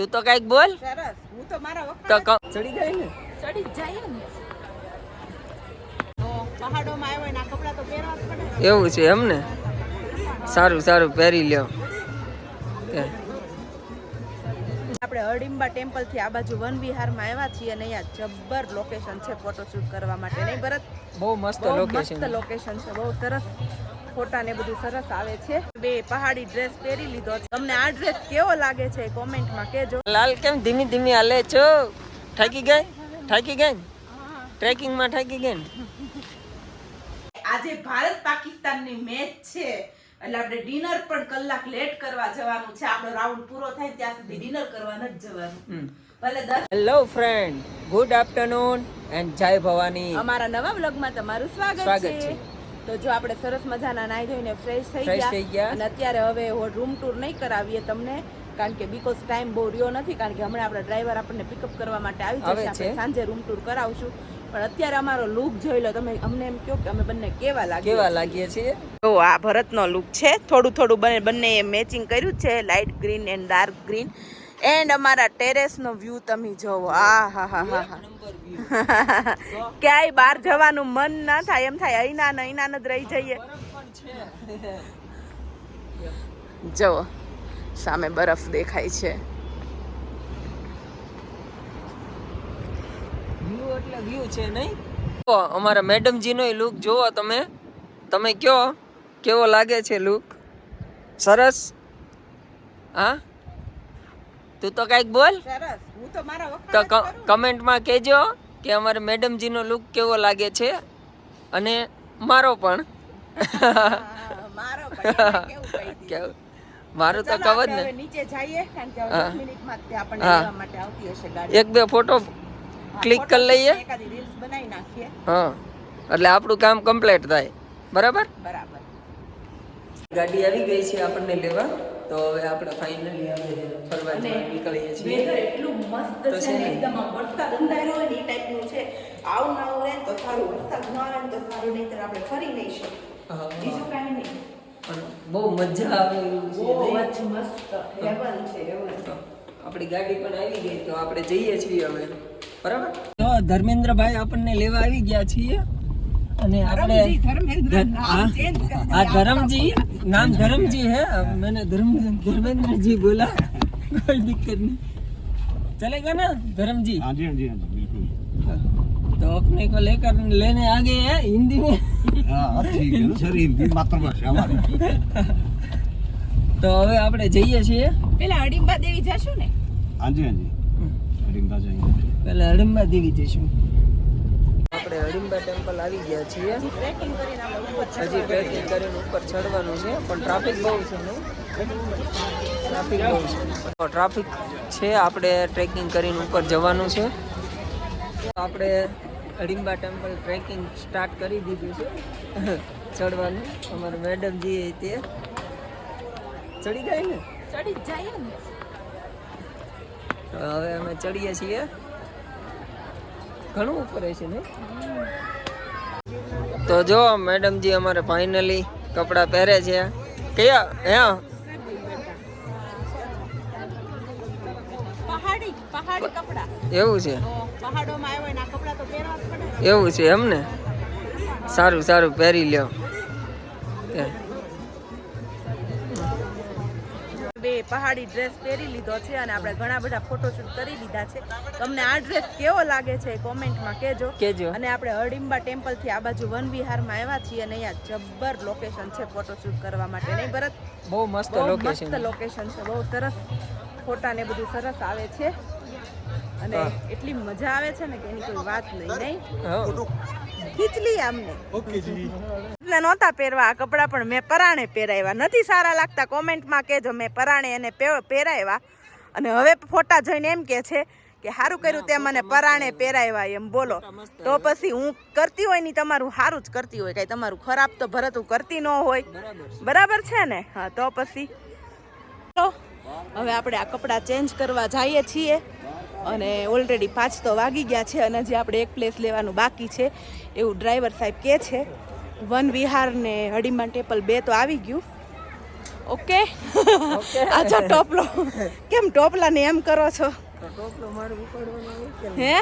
તું તો કંઈક બોલ. સરસ. હું તો મારા તો ચડી ગઈ ને? ચડી જાય ને પહાડોમાં આવ્યો ને આ તો પહેરવા પડે. એવું છે એમ ને? સારું સારું પહેરી લ્યો. આપણે હડિંબા ટેમ્પલથી આ બાજુ વન વિહારમાં આવ્યા છીએ અને અહીંયા જબ્બર લોકેશન છે ફોટોશૂટ કરવા માટે. નહીં ભરત? બહુ મસ્ત લોકેશન મસ્ત લોકેશન છે. બહુ સરસ. ફોટા ને બધું સરસ આવે છે. બે પહાડી ડ્રેસ પહેરી લીધો છે. તમને આ ડ્રેસ કેવો લાગે છે કોમેન્ટમાં કેજો લાલ કેમ? ધીમી ધીમી હાલે છો? થાકી ગઈ? થાકી ગઈ? ટ્રેકિંગમાં થાકી ગઈ? આજે ભારત પાકિસ્તાનની મેચ છે. એટલે આપણે ડિનર પણ કલાક લેટ કરવા જવાનું છે. આપણો રાઉન્ડ પૂરો થાય ત્યાં સુધી ડિનર કરવા નથી જવાનું. Hello friend good afternoon and જય ભવાની. અમારા નવા વ્લોગમાં તમારું સ્વાગત છે. તો જો આપણે સરસ મજાના નાહી ધોઈને ફ્રેશ થઈ ગયા. અને અત્યારે હવે રૂમ ટૂર નહીં કરાવીએ તમને કારણ કે બીકોઝ ટાઈમ બહુ રહ્યો નથી કારણ કે હમણાં આપણા ડ્રાઈવર આપણને પિકઅપ કરવા માટે આવી આવે જશે આપણે સાંજે રૂમ ટૂર કરાવશું. પણ અત્યારે અમારો લુક જોઈ લો તમે અમને એમ કહો કે અમે બંને કેવા લાગે કેવા લાગીએ છીએ? તો આ ભરતનો લુક છે. થોડું થોડું બંને બંને મેચિંગ કર્યું છે. Light green and dark green and અમારા ટેરેસનો વ્યૂ તમે જોવો. આ હા હા હા હા. ક્યાંય બહાર જવાનું મન ના થાય એમ થાય અહીંના ને અહીંના જ રહી જઈએ. જુઓ સામે બરફ દેખાય છે. વ્યૂ એટલે વ્યૂ છે નહીં? અમારા મેડમજીનો લુક જુઓ તમે. તમે કયો? કેવો લાગે છે લુક સરસ? હા? તું તો કંઈક બોલ. સરસ. હું તો મારા તો કમેન્ટમાં કહેજો કે અમારે મેડમજીનો લુક કેવો લાગે છે અને મારો પણ. મારો કેવું મારું તો કવ જ ને નીચે જઈએ કારણ કે હા. 10 મિનિટમાં તે આપણને હા. લેવા માટે આવતી હશે ગાડી. એક બે ફોટો ક્લિક કરી લઈએ. એકાદી રીલ્સ બનાવી નાખીએ. હા. એટલે આપણું કામ કમ્પ્લીટ થાય. બરાબર? બરાબર. ગાડી આવી ગઈ છે આપણને લેવા. તો હવે આપણે ફાઇનલી અમે ફરવા જવા નીકળીએ છીએ. વેધર એટલું મસ્ત છે ને ને. એકદમ વરસાદ અંધારો હોય ને એ ટાઈપનું છે. આવું ના હોય તો સારું વરસાદ ન આવે તો સારું નહીંતર આપણે ફરી નહીં શકીએ બીજું કાંઈ નહીં. પણ બહુ મજા આવે એવું છે બહુ મસ્ત હેવન છે હેવન આપણી ગાડી પણ આવી ગઈ તો આપણે જઈએ છીએ હવે. બરાબર? તો ધર્મેન્દ્રભાઈ આપણને લેવા આવી ગયા છીએ. અને આપણે ધર્મજી ધર્મેન્દ્ર નામ हाँ, ચેન્જ કરી हाँ धर्मजी नाम धर्मजी है अब मैंने धर्म धर्मेंद्र जी बोला कोई दिक्कत नहीं चलेगा ना धर्मजी हाँ जी हाँ जी हाँ जी बिल्कुल तो अपने को लेकर लेने आ गए हैं हिंदी में हाँ ठीक है ना सर हिंदी मातृभाषा हमारी તો હવે આપણે જઈએ છીએ પેલા અડીંબા દેવી જશું ને हाँ जी हाँ जी अरिंदा जाएंगे પહેલા હડિંબા દેવી જઈશું આપણે હડિંબા ટેમ્પલ આવી ગયા છીએ. હજી ટ્રેકિંગ કરીને ઉપર ચડવાનું છે પણ ટ્રાફિક બહુ છે ને? ટ્રાફિક બહુ છે. તો ટ્રાફિક છે આપણે ટ્રેકિંગ કરીને ઉપર જવાનું છે. આપણે અડિંબા ટેમ્પલ ટ્રેકિંગ સ્ટાર્ટ કરી દીધું છે. ચડવાનું. અમારા મેડમજી તે ચડી ગઈ ને? ચડી જાય ને હવે અમે ચડીએ છીએ. ઘણું ઉપર છે ને? તો જો મેડમજી અમારે ફાઇનલી કપડાં પહેરે છે. કયા? હા પહાડી પહાડી કપડા. એવું છે? તો પહાડોમાં આવ્યો ને આ કપડા તો પહેરવા જ પડે. એવું છે એમ ને? સારું સારું પહેરી લ્યો. પહાડી ડ્રેસ પહેરી લીધો છે અને આપણે ઘણા બધા ફોટોશૂટ કરી લીધા છે. તમને આ ડ્રેસ કેવો લાગે છે કોમેન્ટમાં કહેજો. કેજો અને આપણે હડિંબા ટેમ્પલથી આ બાજુ વન વિહારમાં આવ્યા છીએ અને અહીંયા જબ્બર લોકેશન છે ફોટોશૂટ કરવા માટે. નહીં ભરત? બહુ મસ્ત લોકેશન મસ્ત લોકેશન છે. બહુ સરસ ફોટા ને બધું સરસ આવે છે. અને એટલી મજા આવે છે ને કે એની કોઈ વાત નહીં નહીં? ખીચલી આમને. એટલે નહોતા પહેરવા. કપડાં પણ મેં પરાણે પહેરાવ્યા. નથી સારા લાગતા કોમેન્ટમાં કહેજો. મેં પરાણે એને પહેરાવ્યા. અને હવે ફોટા જોઈને એમ કે છે કે સારું કર્યું તે મને પરાણે પહેરાવ્યા એમ. બોલો. તો પછી હું કરતી હોય ને તમારું સારું જ કરતી હોય. કાંઈ તમારું ખરાબ તો ભરત હું કરતી ન હોય. બરાબર છે ને? હા, તો પછી. હવે આપણે આ કપડાં ચેન્જ કરવા જઈએ છીએ. અને ઓલરેડી પાંચ તો વાગી ગયા છે અને જે આપણે એક પ્લેસ લેવાનું બાકી છે. એવું ડ્રાઈવર સાહેબ કહે છે વન વિહાર ને હડીમાન ટેપલ બે તો આવી ગયું. ઓકે? ઓકે. અચ્છા ટોપલો. કેમ ટોપલાને એમ કરો છો? તો ટોપલો મારે ઉપાડવાનો હોય કે હે?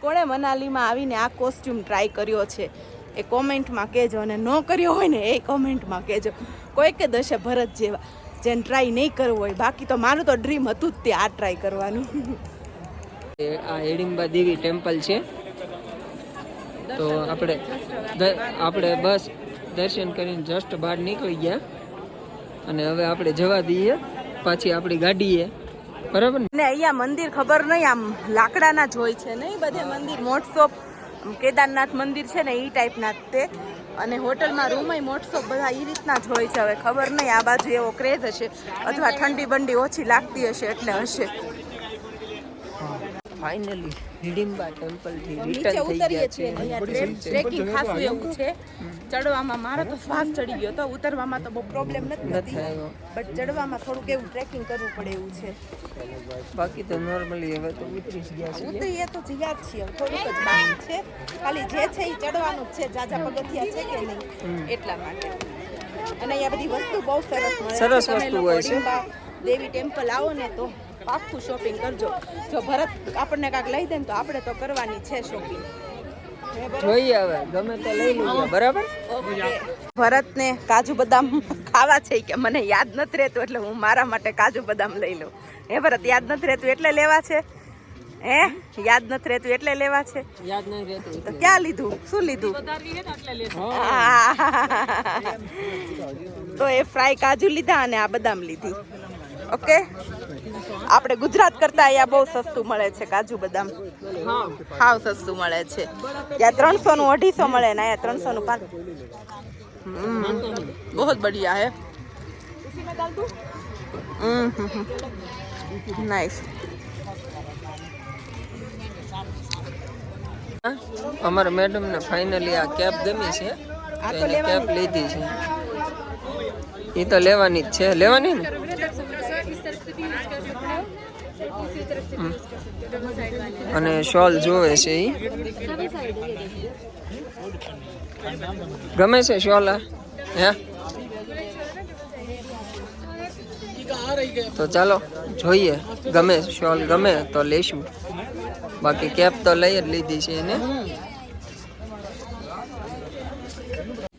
કોણે મનાલીમાં આવીને આ કોસ્ટ્યુમ ટ્રાય કર્યો છે? એ કોમેન્ટમાં કહેજો અને ન કર્યો હોય ને એ કોમેન્ટમાં કહેજો. કોઈક દશે ભરત જેવા. જેને ટ્રાય નહીં કરવું હોય બાકી તો મારું તો ડ્રીમ હતું જ તે આ ટ્રાય કરવાનું. આ હેડિંબા દેવી ટેમ્પલ છે. તો આપણે આપણે બસ દર્શન કરીને જસ્ટ બહાર નીકળી ગયા. અને હવે આપણે જવા દઈએ. પાછી આપણી ગાડીએ. બરાબર ને? અહીંયા મંદિર ખબર નહીં, આમ લાકડાના જ હોય છે, નહીં? બધે મંદિર મોટસો કેદારનાથ મંદિર છે ને એ ટાઈપના તે. અને હોટલમાં રૂમય મોટસો બધા એ રીતના જ હોય છે. હવે ખબર નહીં, આ બાજુ એવો ક્રેઝ હશે. અથવા ઠંડી બંડી ઓછી લાગતી હશે એટલે હશે. ફાઇનલી હિડિંબા ટેમ્પલથી રિટર્ન થઈ ઉતરીએ ગયા છીએ છે. ટ્રેકિંગ ખાસું એવું છે. ચડવામાં મારો તો શ્વાસ ચડી ગયો તો ઉતરવામાં તો બહુ પ્રોબ્લેમ નથી આવ્યો. બટ ચડવામાં થોડુંક એવું ટ્રેકિંગ કરવું પડે એવું છે. બાકી તો નોર્મલી હવે તો ઉતરી જ ગયા છીએ. ઉતરીએ તો જયા છે છીએ. થોડુંક જ બાકી છે. ખાલી જે છે એ ચડવાનું જ છે. જાજા પગથિયા છે કે નહીં એટલા માટે. અને અહીંયા બધી વસ્તુ બહુ સરસ સરસ વસ્તુ હોય છે. દેવી ટેમ્પલ આવો ને તો પાક્કું શોપિંગ કરજો. જો ભરત આપણને કાંઈક લઈ દે ને તો આપણે તો કરવાની છે શોપિંગ જોઈએ હવે ગમે તો લઈ લઈએ બરાબર? ભરતને કાજુ બદામ ખાવા છે કે મને યાદ નથી રહેતું એટલે હું મારા માટે કાજુ બદામ લઈ લઉં. હે ભરત યાદ નથી રહેતું એટલે લેવા છે? હે? યાદ નથી રહેતું એટલે લેવા છે? યાદ નહીં રહેતું તો ક્યાં લીધું? શું લીધું. તો એ ફ્રાય કાજુ લીધા અને આ બદામ લીધી. ઓકે? આપણે ગુજરાત કરતા અહીંયા બહુ સસ્તું મળે છે કાજુ બદામ. હાવ સસ્તું મળે છે. ત્યાં ત્રણસો નું અઢીસો મળે ને અહીંયા ત્રણસો નું પાંચ બહુ બઢિયા હે. નાઇસ અમારા મેડમ ને ફાઇનલી આ કેપ ગમી છે. એને કેપ લીધી છે. એ તો લેવાની જ છે. લેવાની ને હમ. અને શોલ જોવે છે એ ગમે છે શોલ, હે? તો ચાલો, જોઈએ. ગમે શોલ ગમે તો લઈશું. બાકી કેપ તો લઈ જ લીધી છે એને.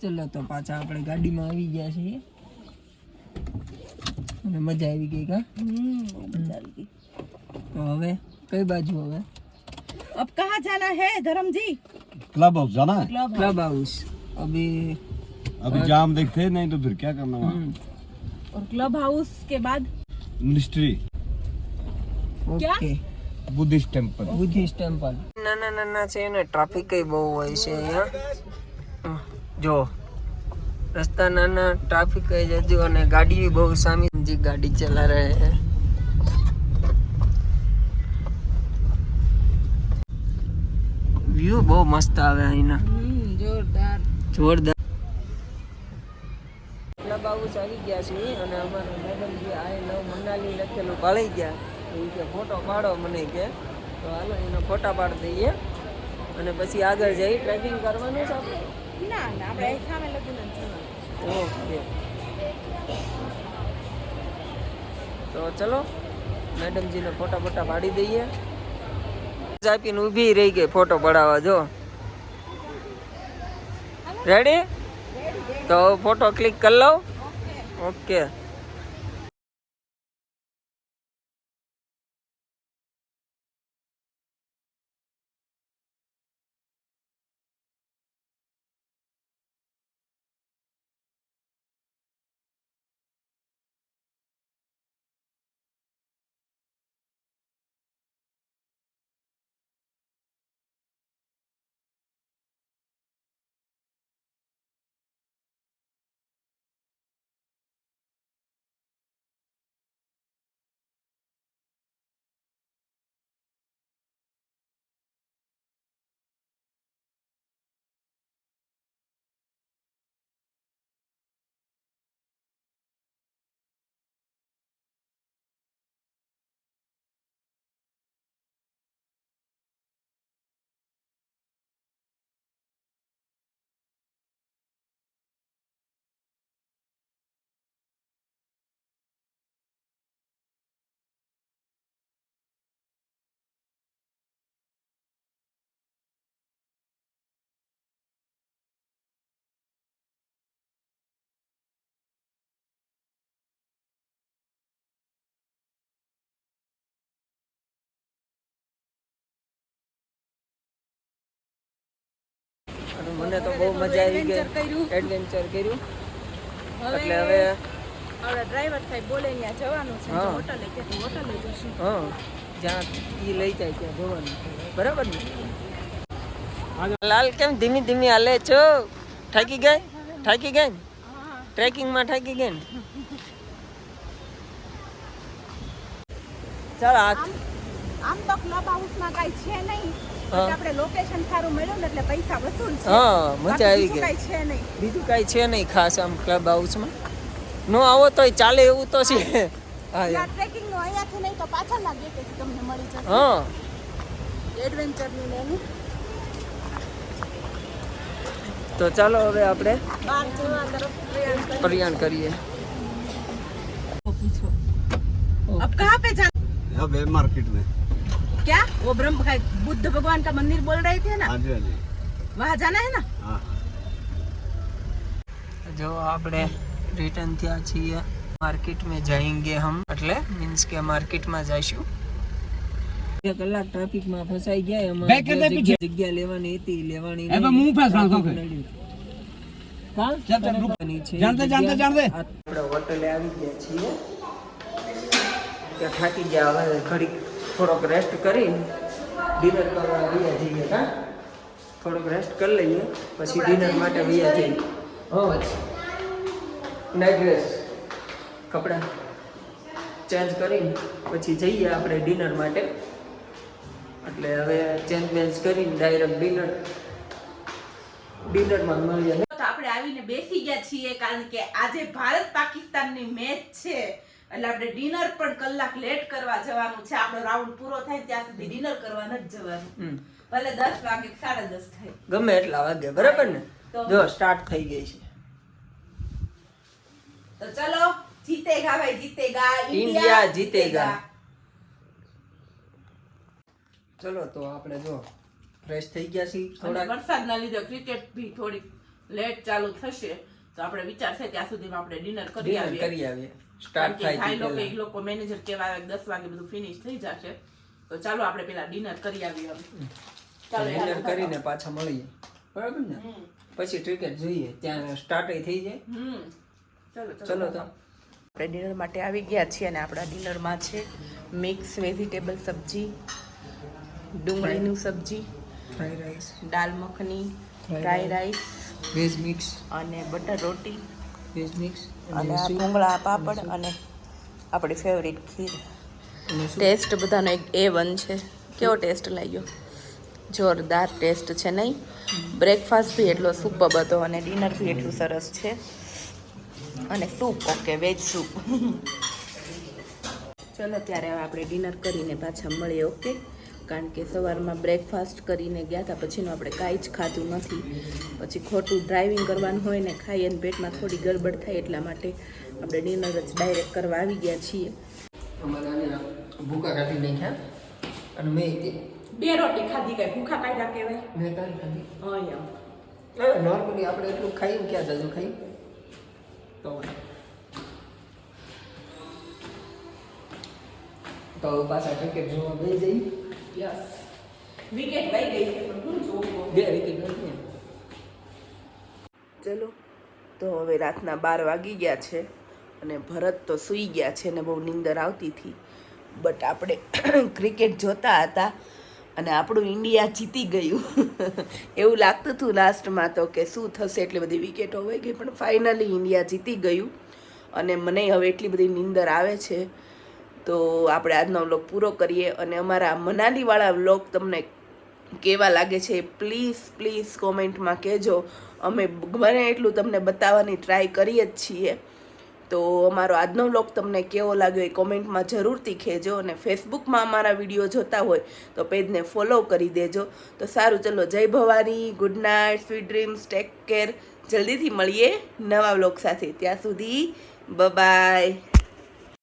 ચલો તો પાછા આપણે ગાડીમાં આવી ગયા છીએ. અને મજા આવી ગઈ કા? તો હવે કઈ બાજુ હવે अब कहाँ जाना है धर्म जी क्लब हाउस जाना है क्लब क्लब हाउस अभी अभी जाम देखते हैं नहीं तो फिर क्या करना वहाँ हम्म, और क्लब हाउस के बाद ministry okay Buddhist temple Buddhist temple નાના નાના છે ને ટ્રાફિક બહુ હોય છે અહીંયા હમ, જો રસ્તા નાના ટ્રાફિક જ હજુ અને ગાડી બહુ સામી जी गाड़ी चला रहे વ્યૂ બહુ મસ્ત આવે અહીંના. જોરદાર. જોરદાર. બાબુ આવી ગયા છે અને અમારા મેડમ જે આઈ લવ લખેલું પાળી ગયા. એ કે ફોટો પાડો મને કે. તો હાલો એનો ફોટા પાડી દઈએ. અને પછી આગળ જઈ ટ્રેકિંગ કરવાનું છે ઓકે. તો ચલો મેડમજીને ફોટા ફોટા પાડી દઈએ. આપીને ઊભી રહી ગઈ ફોટો પડાવવા જો. રેડી તો ફોટો ક્લિક કરી લઉં. ઓકે અને મને તો બહુ મજા આવી ગઈ. એડવેન્ચર કર્યું. એટલે હવે હવે હવે ડ્રાઈવર સાહેબ બોલે ત્યાં જવાનું છે હોટલે કે હોટલે જશું. હા જ્યાં ઈ લઈ જાય ત્યાં જવાનું. બરાબર ને? લાલ કેમ ધીમી ધીમી હાલે છો? થાકી ગઈ થાકી ગઈ ટ્રેકિંગમાં થાકી ગઈ ચાલો ચાલ આ આમ તો ક્લબ હાઉસમાં કાંઈ છે નહીં હા. આપણે લોકેશન સારું મળ્યું ને એટલે પૈસા વસૂલ છે હા મજા આવી બાકી ગઈ બીજું કાંઈ છે નહીં બીજું કાંઈ છે નહીં ખાસ આમ ક્લબ હાઉસમાં નો આવો તોય ચાલે એવું તો છે હા ત્યાં યાર. ટ્રેકિંગ નું અહીંયાથી નહીં તો પાછળ લાગે કે તમને મળી જશે હા એડવેન્ચર નું ને એનું તો ચાલો હવે આપણે બહાર જવા તરફ પ્રયાણ કરીએ. પ્રયાણ કરીએ पूछो अब कहाँ पे जाना यहाँ वे मार्केट में क्या वो ब्रह्म बुद्ध भगवान का मंदिर बोल रहे थे ना हाँ जी हाँ जी वहाँ जाना है ना हाँ જો આપણે રિટર્ન થયા છીએ માર્કેટ में जाएंगे हम એટલે મીન્સ કે માર્કેટમાં જઈશું બે કલાક ટ્રાફિકમાં ફસાઈ ગયા એમાં બે કે જે તે જગ્યા જગ્યા લેવાની હતી લેવાની એ તો નહીં. મું ફસાણો છો કે? નડ્યું. કાં? ચાલ, ચાલ, રૂક. લેવાની છે જાણતે, એ જાણતે, જગ્યા. જાણતે. આપણે હોટલે આવી ગયા છીએ ત્યાં થાકી ગયા હવે ઘડીક થોડોક રેસ્ટ કરી ડિનર કરવા આવ્યા જઈએ હા? થોડોક રેસ્ટ કરી લઈએ પછી ડિનર માટે આવ્યા જઈએ. હા. નાઇટ ડ્રેસ કપડાં ચેન્જ કરીને પછી જઈએ આપણે ડિનર માટે. એટલે હવે ચેન્જ બેન્જ કરીને ડાયરેક્ટ ડિનર ડિનરમાં મળીએ. તો આપણે આવીને બેસી ગયા છીએ કારણ કે આજે ભારત પાકિસ્તાનની મેચ છે. એટલે આપણે ડિનર પણ કલાક લેટ કરવા જવાનું છે. આપણો રાઉન્ડ પૂરો થાય ત્યાં સુધી ડિનર કરવા નથી જવાનું. ભલે દસ વાગે સાડા દસ થાય. ગમે એટલા વાગે બરાબર ને? તો- જો સ્ટાર્ટ થઈ ગઈ છે. તો ચલો જીતેગા ભાઈ જીતેગા ઇન્ડિયા જીતેગા. ચલો તો આપણે જો ફ્રેશ થઈ ગયા છીએ થોડા વરસાદના લીધે ક્રિકેટ ભી થોડીક લેટ ચાલુ થશે. તો આપણે વિચાર છે ત્યાં સુધીમાં આપણે ડિનર કરી આવીએ. કરી આવીએ. સ્ટાર્ટ થાય ભાઈ લોકો એક એ લોકો મેનેજર કેવા આવે દસ વાગે બધું ફિનિશ થઈ જશે. તો ચાલો આપણે પેલા ડિનર કરી આવીએ ચાલો ડિનર કરીને પાછા મળીએ. બરાબર ને? પછી ક્રિકેટ જોઈએ. ત્યાં સ્ટાર્ટ થઈ જાય. હમ. ચલો ચલો. તો. આપણે ડિનર માટે આવી ગયા છીએ અને આપણા ડિનરમાં છે મિક્સ વેજીટેબલ સબ્જી ડુંગળીનું સબ્જી fry rice dal makhani fry rice veg mix અને બટર રોટી. વેજ મિક્સ અને આ ભૂંગળા પાપડ અને આપણી ફેવરિટ ખીર. ટેસ્ટ બધાનો એક એ વન છે. કેવો ટેસ્ટ લાગ્યો? જોરદાર ટેસ્ટ છે નહીં? બ્રેકફાસ્ટ બી એટલો સુપર હતો અને ડિનર બી એટલું સરસ છે. અને સૂપ ઓકે વેજ સૂપ ચલો ત્યારે હવે આપણે ડિનર કરીને પાછા મળીએ ઓકે? કારણ કે સવારમાં બ્રેકફાસ્ટ કરીને ગયા હતા પછીનું આપણે કાંઈ જ ખાધું નથી. પછી ખોટું ડ્રાઇવિંગ કરવાનું હોય ને ખાઈએ અને પેટમાં થોડી ગડબડ થાય એટલા માટે આપણે ડિનર જ ડાયરેક્ટ કરવા આવી ગયા છીએ. ભૂખા કાઢી નાખ્યા અને મેં બે રોટી ખાધી કઈ? ભૂખા કાઢ્યા કહેવાય? મેં કાઢી ખાધી. અહીંયા નોર્મલી આપણે એટલું ખાઈ ક્યાં જાજુ ખાઈ. તો તો પાછા ક્રિકેટ જોવા બે જઈ યસ વિકેટ વહી ગઈ છે પણ હું જોવું બે વિકેટ નથી ચલો તો હવે રાતના બાર વાગી ગયા છે અને ભરત તો સૂઈ ગયા છે ને બહુ નીંદર આવતી હતી. બટ આપણે ક્રિકેટ જોતા હતા અને આપણું ઇન્ડિયા જીતી ગયું. એવું લાગતું હતું લાસ્ટમાં તો કે શું થશે એટલી બધી વિકેટો હોય ગઈ પણ ફાઇનલી ઇન્ડિયા જીતી ગયું. અને મને હવે એટલી બધી નીંદર આવે છે તો આપણે આજનો વ્લોગ પૂરો કરીએ અને અમારા મનાલીવાળા વ્લોગ તમને કેવા લાગે છે પ્લીઝ પ્લીઝ કોમેન્ટમાં કહેજો. અમે બને એટલું તમને બતાવવાની ટ્રાય કરીએ જ છીએ. તો અમારો આજનો વ્લોગ તમને કેવો લાગ્યો એ કોમેન્ટમાં જરૂરથી કહેજો અને ફેસબુકમાં અમારા વીડિયો જોતા હોય તો પેજને ફોલો કરી દેજો. તો સારું, ચલો, જય Bhavani good night sweet dreams take care જલ્દીથી મળીએ નવા વ્લોગ સાથે. ત્યાં સુધી બાય